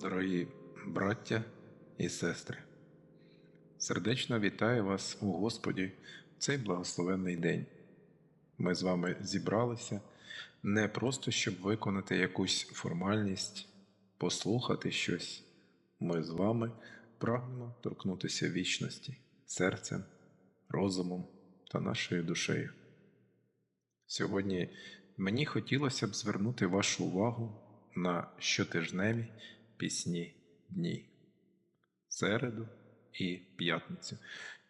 Дорогі браття і сестри, сердечно вітаю вас у Господі в цей благословенний день. Ми з вами зібралися не просто щоб виконати якусь формальність, послухати щось. Ми з вами прагнемо торкнутися вічності серцем, розумом та нашою душею. Сьогодні мені хотілося б звернути вашу увагу на щотижневі пісні дні, середу і п'ятницю,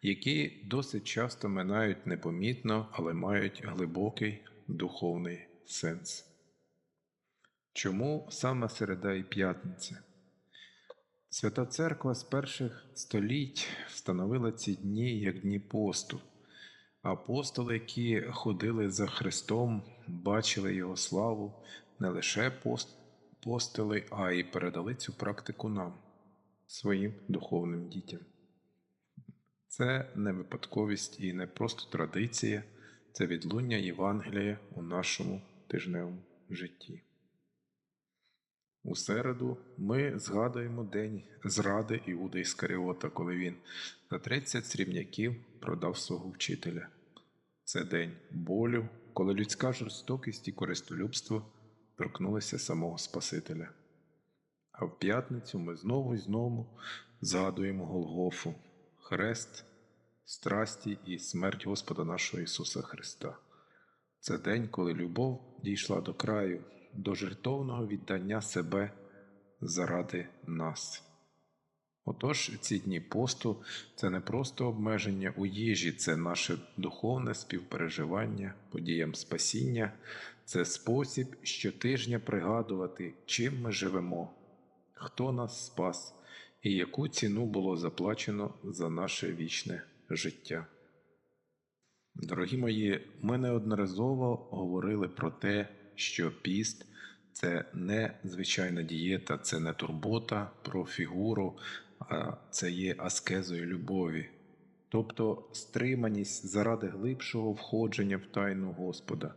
які досить часто минають непомітно, але мають глибокий духовний сенс. Чому саме середа і п'ятниця? Свята Церква з перших століть встановила ці дні як дні посту. Апостоли, які ходили за Христом, бачили Його славу, не лише пост, постили, а й передали цю практику нам, своїм духовним дітям. Це не випадковість і не просто традиція, це відлуння Євангелія у нашому тижневому житті. У середу ми згадуємо день зради Іуда Іскаріота, коли він за 30 срібняків продав свого вчителя. Це день болю, коли людська жорстокість і користолюбство торкнулися самого Спасителя. А в п'ятницю ми знову і знову згадуємо Голгофу, хрест, страсті і смерть Господа нашого Ісуса Христа. Це день, коли любов дійшла до краю, до жертовного віддання себе заради нас. Отож, ці дні посту це не просто обмеження у їжі, це наше духовне співпереживання, подіям спасіння, це спосіб щотижня пригадувати, чим ми живемо, хто нас спас і яку ціну було заплачено за наше вічне життя. Дорогі мої, ми неодноразово говорили про те, що піст це не звичайна дієта, це не турбота про фігуру, а це є аскезою любові, тобто стриманість заради глибшого входження в тайну Господа.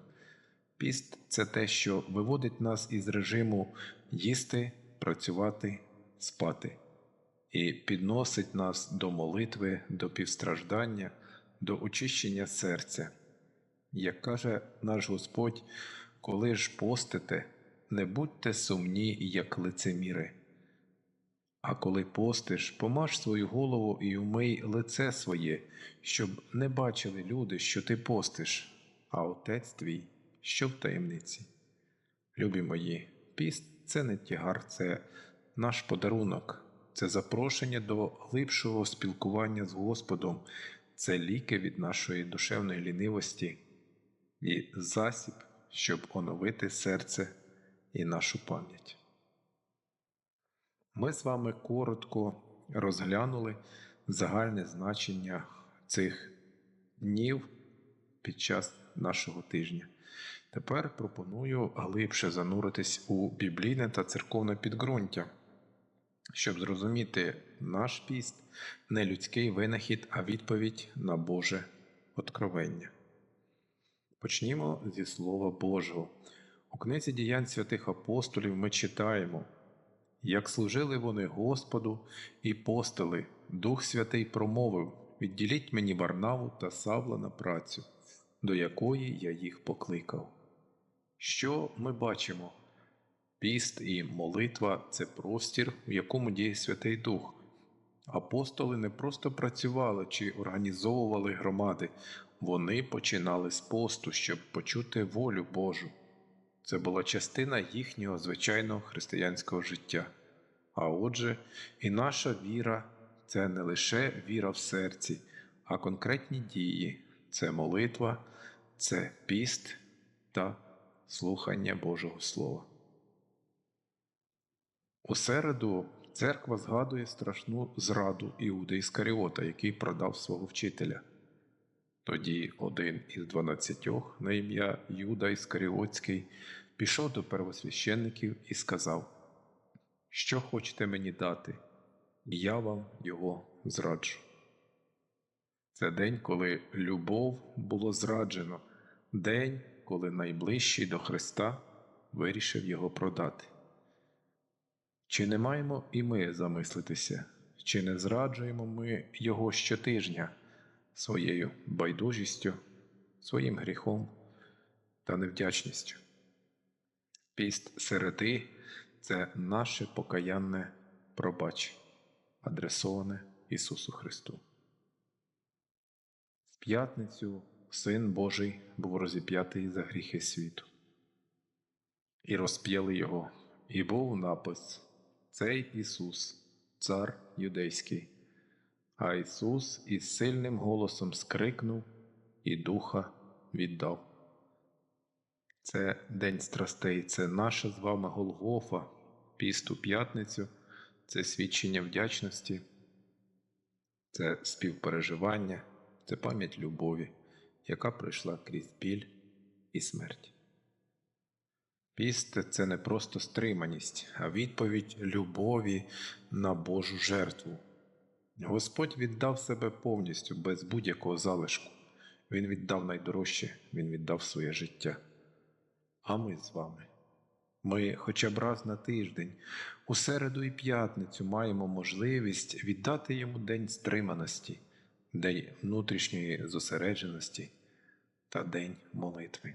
Піст це те, що виводить нас із режиму їсти, працювати, спати, і підносить нас до молитви, до півстраждання, до очищення серця. Як каже наш Господь, коли ж постите, не будьте сумні, як лицеміри. А коли постиш, помаж свою голову і умий лице своє, щоб не бачили люди, що ти постиш, а отець твій, що в таємниці. Любі мої, піст це не тягар, це наш подарунок, це запрошення до глибшого спілкування з Господом, це ліки від нашої душевної лінивості і засіб, щоб оновити серце і нашу пам'ять. Ми з вами коротко розглянули загальне значення цих днів під час нашого тижня. Тепер пропоную глибше зануритись у біблійне та церковне підґрунтя, щоб зрозуміти наш піст не людський винахід, а відповідь на Боже откровення. Почнімо зі Слова Божого. У книзі діянь святих апостолів ми читаємо. Як служили вони Господу і постили, Дух Святий промовив відділіть мені Варнаву та Савла на працю, до якої я їх покликав. Що ми бачимо? Піст і молитва це простір, в якому діє Святий Дух. Апостоли не просто працювали чи організовували громади, вони починали з посту, щоб почути волю Божу. Це була частина їхнього звичайного християнського життя. А отже, і наша віра це не лише віра в серці, а конкретні дії це молитва, це піст та слухання Божого Слова. У середу церква згадує страшну зраду Іуди Іскаріота, який продав свого вчителя. Тоді один із дванадцятьох на ім'я Юда Іскаріотський пішов до первосвященників і сказав, Що хочете мені дати, я вам його зраджу. Це день, коли любов було зраджено, день, коли найближчий до Христа вирішив його продати. Чи не маємо і ми замислитися, чи не зраджуємо ми Його щотижня своєю байдужістю, своїм гріхом та невдячністю? Піст середи це наше покаянне пробач, адресоване Ісусу Христу. В п'ятницю Син Божий був розіп'ятий за гріхи світу. І розп'яли його, і був напис Цей Ісус, Цар Юдейський. А Ісус із сильним голосом скрикнув і духа віддав. Це День страстей, це наша з вами Голгофа, пісту п'ятницю, це свідчення вдячності, це співпереживання, це пам'ять любові, яка пройшла крізь біль і смерть. Піст це не просто стриманість, а відповідь любові на Божу жертву. Господь віддав себе повністю без будь-якого залишку. Він віддав найдорожче, Він віддав своє життя. А ми з вами. Ми хоча б раз на тиждень, у середу і п'ятницю маємо можливість віддати йому день стриманості, день внутрішньої зосередженості та день молитви.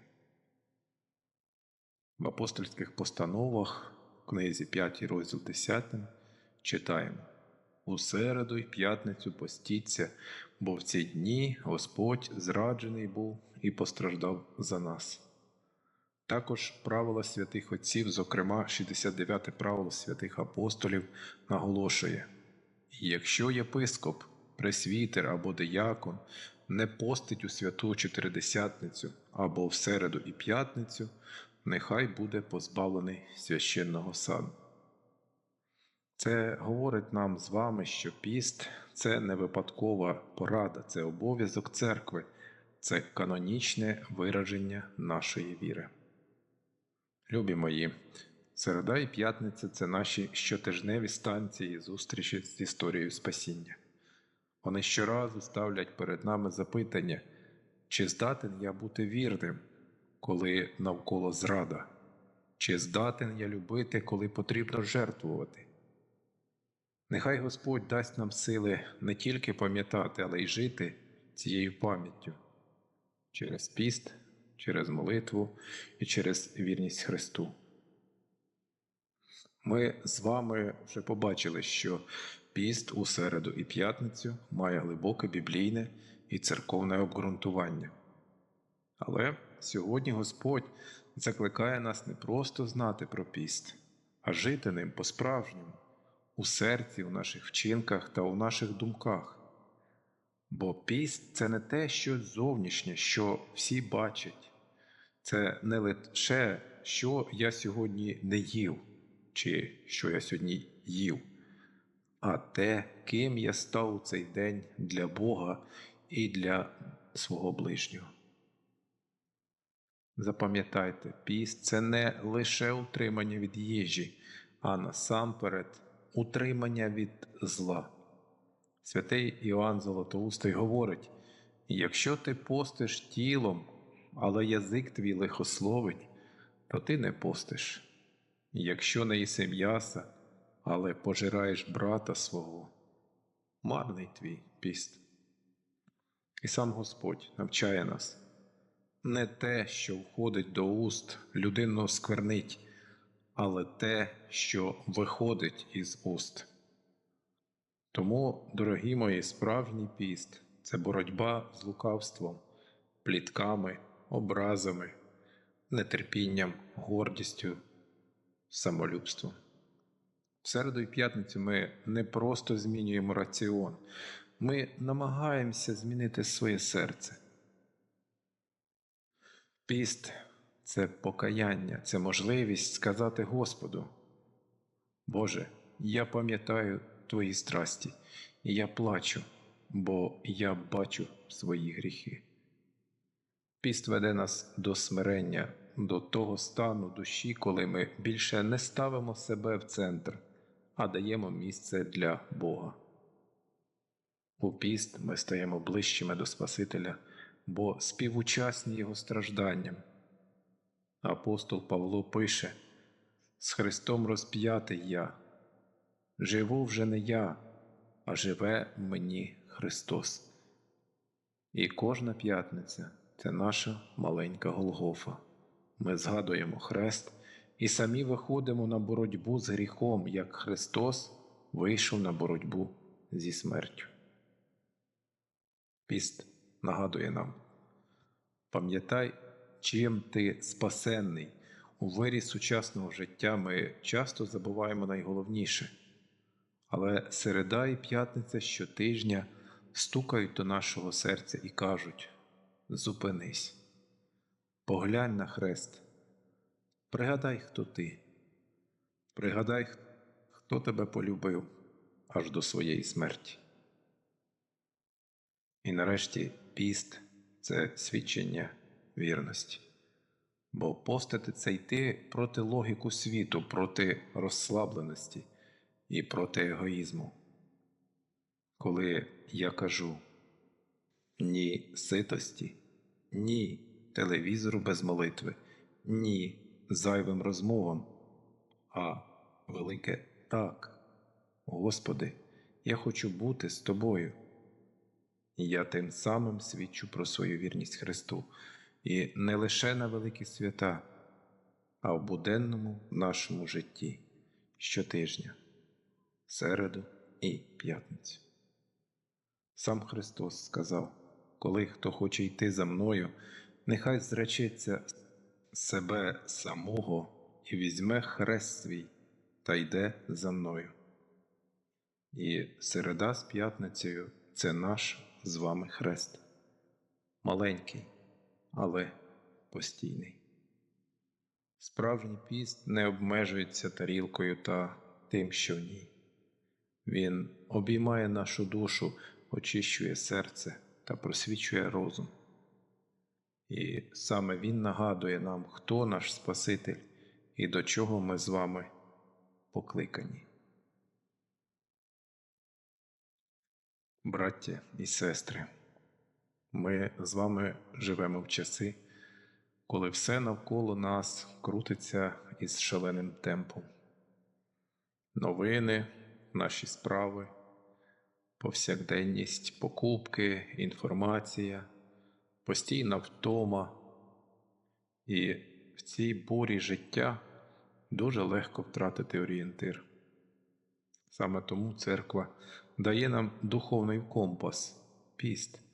В апостольських постановах, книзі 5 розділ 10, читаємо У середу й п'ятницю постіться, бо в ці дні Господь зраджений був і постраждав за нас. Також правила святих Отців, зокрема 69 правило святих апостолів, наголошує: якщо єпископ, пресвітер або диякон не постить у святу чотиридесятницю або в середу і п'ятницю, нехай буде позбавлений священного саду. Це говорить нам з вами, що піст це не випадкова порада, це обов'язок церкви, це канонічне вираження нашої віри. Любі мої, середа і п'ятниця це наші щотижневі станції зустрічі з історією спасіння. Вони щоразу ставлять перед нами запитання, чи здатен я бути вірним, коли навколо зрада, чи здатен я любити, коли потрібно жертвувати. Нехай Господь дасть нам сили не тільки пам'ятати, але й жити цією пам'яттю через піст, через молитву і через вірність Христу. Ми з вами вже побачили, що піст у середу і п'ятницю має глибоке біблійне і церковне обґрунтування. Але сьогодні Господь закликає нас не просто знати про піст, а жити ним по-справжньому, у серці, у наших вчинках та у наших думках. Бо піст це не те, що зовнішнє, що всі бачать, це не лише що я сьогодні не їв, чи що я сьогодні їв, а те, ким я став у цей день для Бога і для свого ближнього. Запам'ятайте, піст це не лише утримання від їжі, а насамперед утримання від зла. Святий Іоанн Золотоустий говорить: якщо ти постиш тілом, але язик твій лихословить, то ти не постиш. Якщо не їси м'яса, але пожираєш брата свого, марний твій піст. І сам Господь навчає нас не те, що входить до уст, людину сквернить, але те, що виходить із уст. Тому, дорогі мої, справжній піст це боротьба з лукавством, плітками, образами, нетерпінням, гордістю, самолюбством. В середу і п'ятницю ми не просто змінюємо раціон, ми намагаємося змінити своє серце. Піст це покаяння, це можливість сказати Господу, Боже, я пам'ятаю Твої страсті, і я плачу, бо я бачу свої гріхи. Піст веде нас до смирення, до того стану душі, коли ми більше не ставимо себе в центр, а даємо місце для Бога. У піст ми стаємо ближчими до Спасителя, бо співучасні Його стражданням. Апостол Павло пише: З Христом розп'ятий я, живу вже не я, а живе мені Христос. І кожна п'ятниця це наша маленька Голгофа. Ми згадуємо хрест і самі виходимо на боротьбу з гріхом, як Христос вийшов на боротьбу зі смертю. Піст нагадує нам. Пам'ятай, чим ти спасенний. У вирі сучасного життя ми часто забуваємо найголовніше. Але середа і п'ятниця щотижня стукають до нашого серця і кажуть: зупинись, поглянь на хрест, пригадай, хто ти, пригадай, хто тебе полюбив аж до своєї смерті. І нарешті піст це свідчення вірності. Бо постити це йти проти логіку світу, проти розслабленості і проти егоїзму. Коли я кажу ні ситості, ні телевізору без молитви, ні зайвим розмовам, а велике так, Господи, я хочу бути з тобою. І я тим самим свідчу про свою вірність Христу, і не лише на великі свята, а в буденному нашому житті щотижня, середу і п'ятницю. Сам Христос сказав: коли хто хоче йти за мною, нехай зречеться себе самого і візьме хрест свій та йде за мною. І середа з п'ятницею це наш з вами хрест. Маленький, але постійний. Справжній піст не обмежується тарілкою та тим, що в ній. Він обіймає нашу душу, очищує серце та просвічує розум. І саме Він нагадує нам, хто наш Спаситель і до чого ми з вами покликані. Браття і сестри, ми з вами живемо в часи, коли все навколо нас крутиться із шаленим темпом. Новини, наші справи, повсякденність, покупки, інформація, постійна втома. І в цій бурі життя дуже легко втратити орієнтир. Саме тому церква дає нам духовний компас, піст,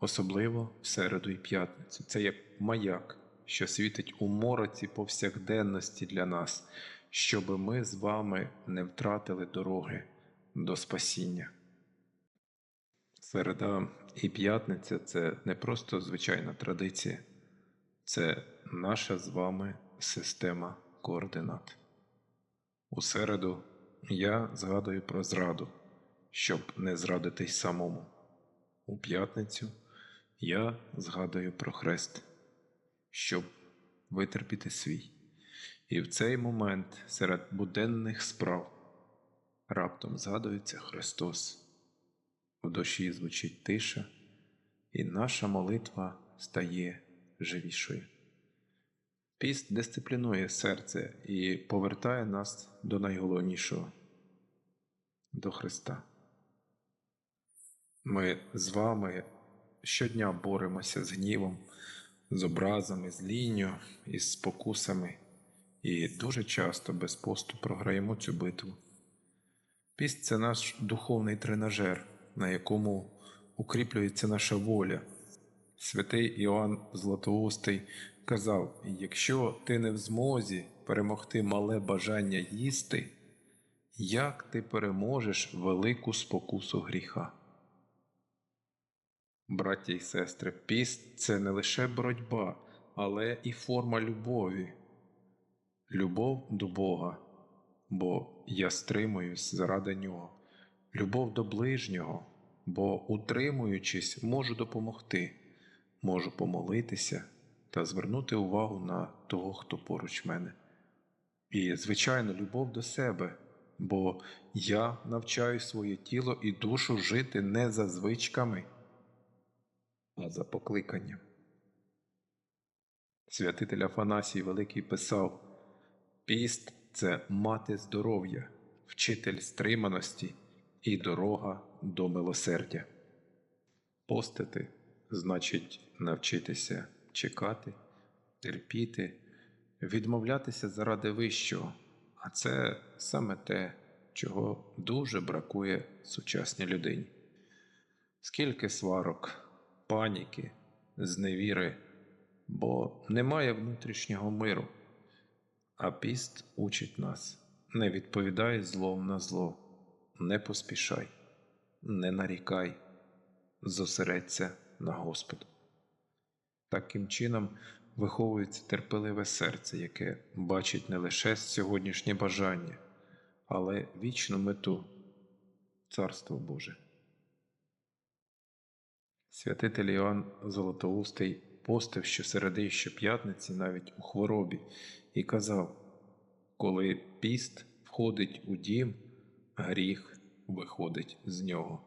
особливо в середу і п'ятницю. Це як маяк, що світить у мороці повсякденності для нас, щоб ми з вами не втратили дороги до спасіння. Середа і п'ятниця це не просто звичайна традиція, це наша з вами система координат. У середу я згадую про зраду, щоб не зрадитись самому. У п'ятницю я згадую про хрест, щоб витерпіти свій. І в цей момент серед буденних справ раптом згадується Христос. В душі звучить тиша, і наша молитва стає живішою. Піст дисциплінує серце і повертає нас до найголовнішого до Христа. Ми з вами щодня боремося з гнівом, з образами, з лінню і з спокусами, і дуже часто без посту програємо цю битву. Піст це наш духовний тренажер, на якому укріплюється наша воля. Святий Іоанн Златоустий казав: якщо ти не в змозі перемогти мале бажання їсти, як ти переможеш велику спокусу гріха? Браття і сестри, піст це не лише боротьба, але і форма любові, любов до Бога, бо я стримуюсь заради Нього, любов до ближнього, бо, утримуючись, можу допомогти, можу помолитися та звернути увагу на того, хто поруч мене. І, звичайно, любов до себе, бо я навчаю своє тіло і душу жити не за звичками, а за покликанням. Святитель Афанасій Великий писав: Піст це мати здоров'я, вчитель стриманості і дорога до милосердя. Постити значить навчитися чекати, терпіти, відмовлятися заради вищого, а це саме те, чого дуже бракує сучасній людині. Скільки сварок, паніки, зневіри, бо немає внутрішнього миру, а піст учить нас не відповідай злом на зло, не поспішай, не нарікай, зосередься на Господу. Таким чином виховується терпеливе серце, яке бачить не лише сьогоднішнє бажання, але вічну мету Царство Боже. Святитель Іоанн Золотоустий постив щосереди і щоп'ятниці навіть у хворобі і казав, коли піст входить у дім, гріх виходить з нього.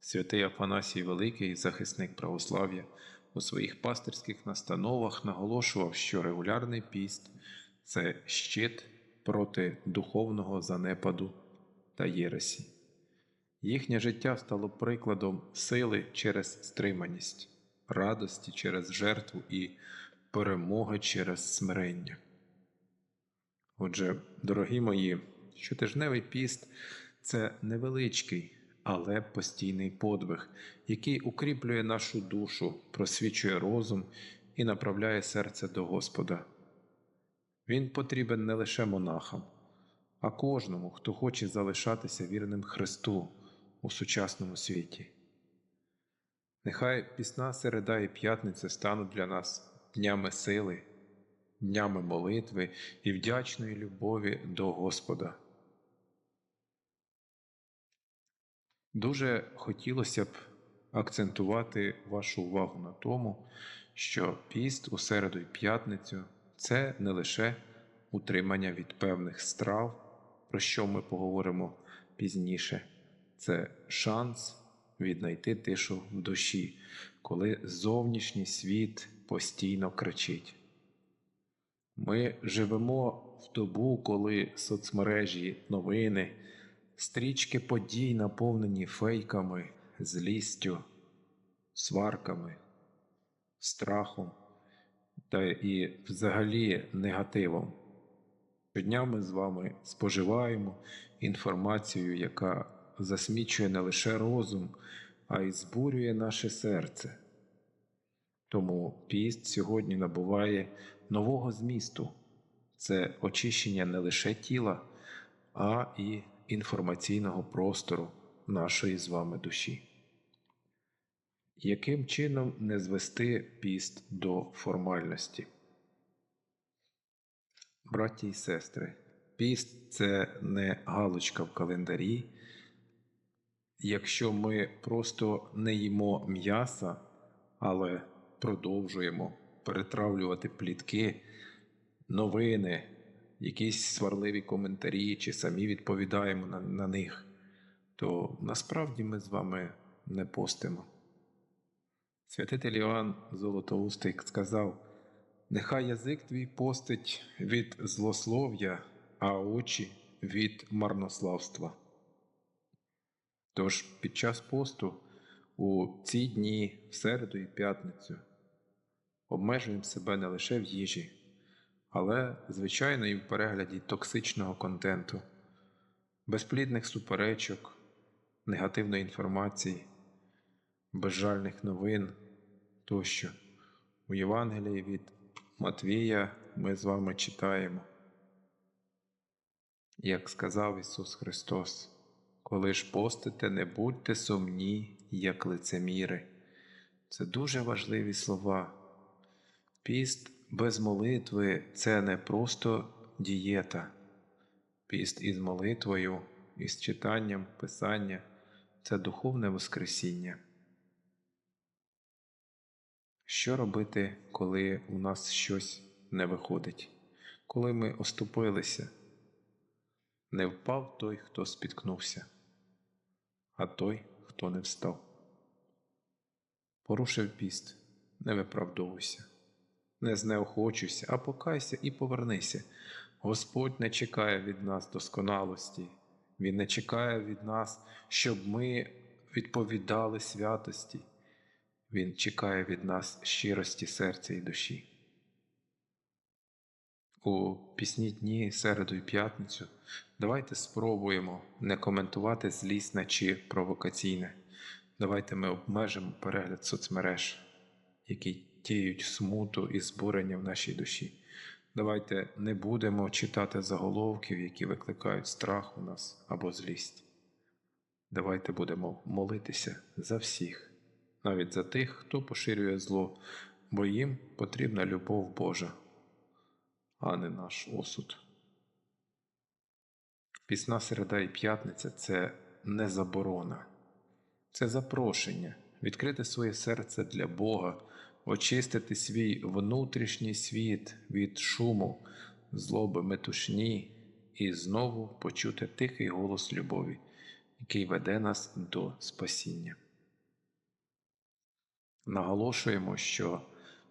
Святий Афанасій Великий, захисник православ'я, у своїх пастирських настановах наголошував, що регулярний піст це щит проти духовного занепаду та єресі. Їхнє життя стало прикладом сили через стриманість, радості через жертву і перемоги через смирення. Отже, дорогі мої, щотижневий піст це невеличкий, але постійний подвиг, який укріплює нашу душу, просвічує розум і направляє серце до Господа. Він потрібен не лише монахам, а кожному, хто хоче залишатися вірним Христу у сучасному світі. Нехай пісна середа і п'ятниця стануть для нас днями сили, днями молитви і вдячної любові до Господа. Дуже хотілося б акцентувати вашу увагу на тому, що піст у середу і п'ятницю це не лише утримання від певних страв, про що ми поговоримо пізніше, це шанс віднайти тишу в душі, коли зовнішній світ постійно кричить. Ми живемо в добу, коли соцмережі, новини, стрічки подій наповнені фейками, злістю, сварками, страхом та і взагалі негативом. Щодня ми з вами споживаємо інформацію, яка засмічує не лише розум, а й збурює наше серце. Тому піст сьогодні набуває нового змісту це очищення не лише тіла, а і інформаційного простору нашої з вами душі. Яким чином не звести піст до формальності? Браті і сестри, піст це не галочка в календарі. Якщо ми просто не їмо м'яса, але продовжуємо перетравлювати плітки, новини, якісь сварливі коментарі, чи самі відповідаємо на, на них, то насправді ми з вами не постимо. Святитель Іоанн Золотоустий сказав: Нехай язик твій постить від злослов'я, а очі від марнославства. Тож під час посту у ці дні, в середу і п'ятницю, обмежуємо себе не лише в їжі, але, звичайно, і в перегляді токсичного контенту, безплідних суперечок, негативної інформації, безжальних новин тощо. У Євангелії від Матвія ми з вами читаємо. Як сказав Ісус Христос, коли ж постите, не будьте сумні, як лицеміри. Це дуже важливі слова. Піст без молитви це не просто дієта. Піст із молитвою, із читанням Писання це духовне Воскресіння. Що робити, коли у нас щось не виходить, коли ми оступилися? Не впав той, хто спіткнувся, а той, хто не встав. Порушив піст, не виправдовуйся, не знеохочуйся, а покайся і повернися. Господь не чекає від нас досконалості, Він не чекає від нас, щоб ми відповідали святості. Він чекає від нас щирості серця і душі. У пісні дні, середу і п'ятницю давайте спробуємо не коментувати злісне чи провокаційне. Давайте ми обмежимо перегляд соцмереж, які тіють смуту і збурення в нашій душі. Давайте не будемо читати заголовків, які викликають страх у нас або злість. Давайте будемо молитися за всіх, навіть за тих, хто поширює зло, бо їм потрібна любов Божа, а не наш осуд. Пісна середа і п'ятниця це не заборона, це запрошення відкрити своє серце для Бога, очистити свій внутрішній світ від шуму, злоби метушні і знову почути тихий голос любові, який веде нас до спасіння. Наголошуємо, що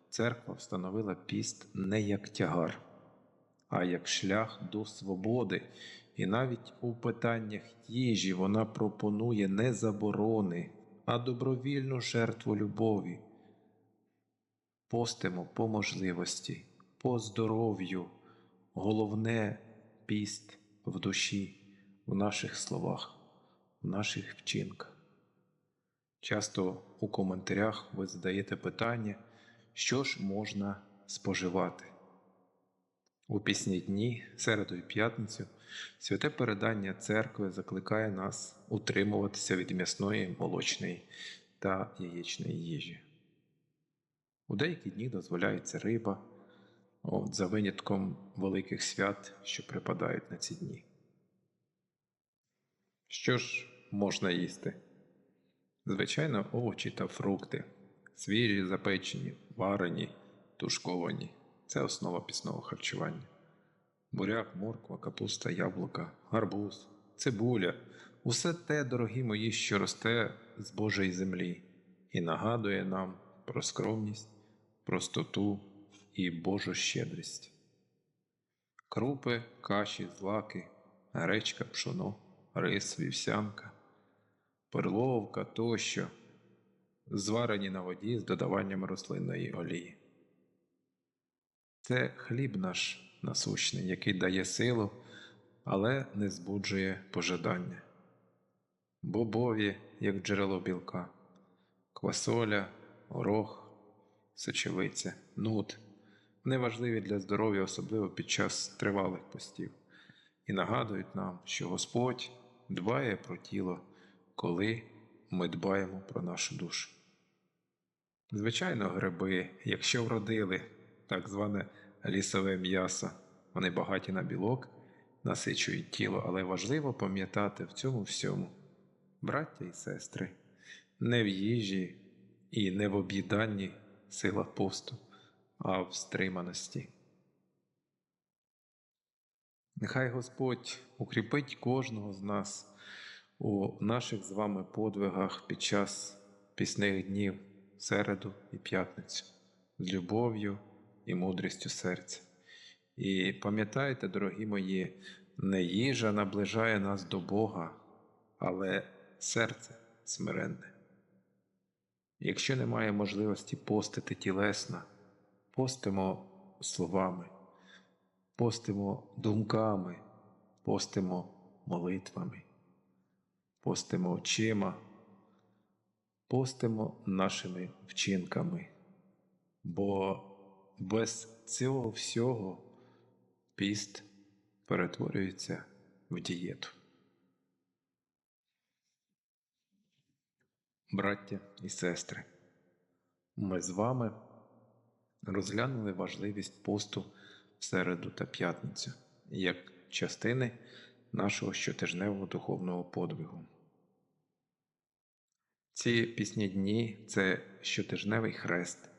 церква встановила піст не як тягар, а як шлях до свободи, і навіть у питаннях їжі вона пропонує не заборони, а добровільну жертву любові. Постимо по можливості, по здоров'ю, головне піст в душі, в наших словах, в наших вчинках. Часто у коментарях ви задаєте питання, що ж можна споживати. У пісні дні, середу і п'ятницю, святе передання церкви закликає нас утримуватися від м'ясної, молочної та яєчної їжі. У деякі дні дозволяється риба, от, за винятком великих свят, що припадають на ці дні. Що ж можна їсти? Звичайно, овочі та фрукти, свіжі, запечені, варені, тушковані це основа пісного харчування. Буряк, морква, капуста, яблука, гарбуз, цибуля усе те, дорогі мої, що росте з Божої землі і нагадує нам про скромність, простоту і Божу щедрість. Крупи, каші, злаки, гречка, пшоно, рис, вівсянка, перловка тощо, зварені на воді з додаванням рослинної олії. Це хліб наш насущний, який дає силу, але не збуджує пожадання. Бобові, як джерело білка, квасоля, горох, сочевиця, нут неважливі для здоров'я, особливо під час тривалих постів, і нагадують нам, що Господь дбає про тіло, коли ми дбаємо про нашу душу. Звичайно, гриби, якщо вродили так зване лісове м'ясо, вони багаті на білок, насичують тіло, але важливо пам'ятати в цьому всьому, браття і сестри, не в їжі і не в об'їданні сила посту, а в стриманості. Нехай Господь укріпить кожного з нас у наших з вами подвигах під час пісних днів, середу і п'ятницю, з любов'ю і мудрістю серця. І пам'ятайте, дорогі мої, не їжа наближає нас до Бога, але серце смиренне. Якщо немає можливості постити тілесно, постимо словами, постимо думками, постимо молитвами, постимо очима, постимо нашими вчинками, бо без цього всього піст перетворюється в дієту. Браття і сестри, ми з вами розглянули важливість посту в середу та п'ятницю як частини нашого щотижневого духовного подвигу. Ці пісні дні це щотижневий хрест,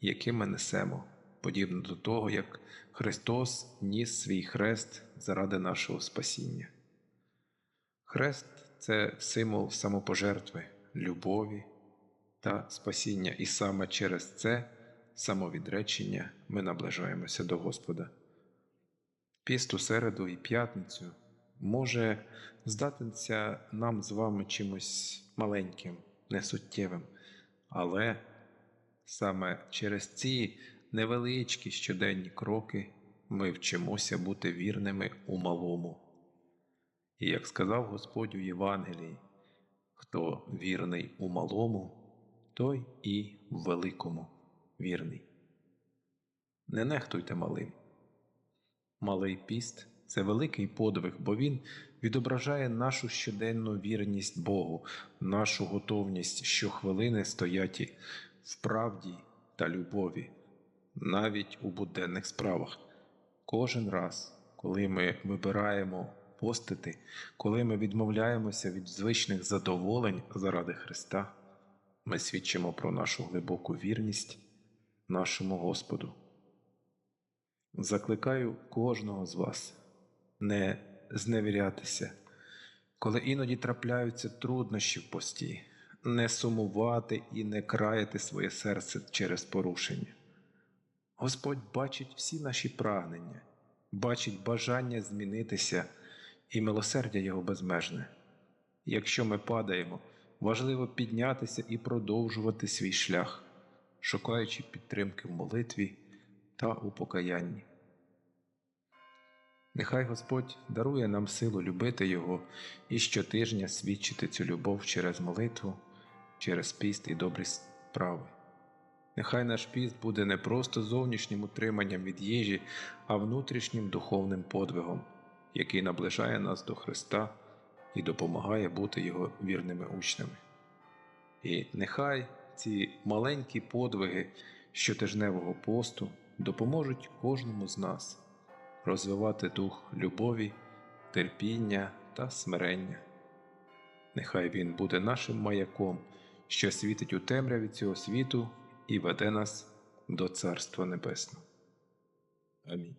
який ми несемо, подібно до того, як Христос ніс свій хрест заради нашого спасіння. Хрест це символ самопожертви, любові та спасіння, і саме через це самовідречення ми наближаємося до Господа. Пісту середу і п'ятницю може здатися нам з вами чимось маленьким, несуттєвим, але саме через ці невеличкі щоденні кроки ми вчимося бути вірними у малому. І як сказав Господь у Євангелії, хто вірний у малому, той і в великому вірний. Не нехтуйте малим. Малий піст це великий подвиг, бо він відображає нашу щоденну вірність Богу, нашу готовність щохвилини стояти в правді та любові, навіть у буденних справах. Кожен раз, коли ми вибираємо постити, коли ми відмовляємося від звичних задоволень заради Христа, ми свідчимо про нашу глибоку вірність нашому Господу. Закликаю кожного з вас не зневірятися, коли іноді трапляються труднощі в пості, не сумувати і не краяти своє серце через порушення. Господь бачить всі наші прагнення, бачить бажання змінитися і милосердя Його безмежне. Якщо ми падаємо, важливо піднятися і продовжувати свій шлях, шукаючи підтримки в молитві та у покаянні. Нехай Господь дарує нам силу любити Його і щотижня свідчити цю любов через молитву, через піст і добрі справи. Нехай наш піст буде не просто зовнішнім утриманням від їжі, а внутрішнім духовним подвигом, який наближає нас до Христа і допомагає бути Його вірними учнями. І нехай ці маленькі подвиги щотижневого посту допоможуть кожному з нас розвивати дух любові, терпіння та смирення. Нехай він буде нашим маяком, що світить у темряві цього світу і веде нас до Царства Небесного. Амінь.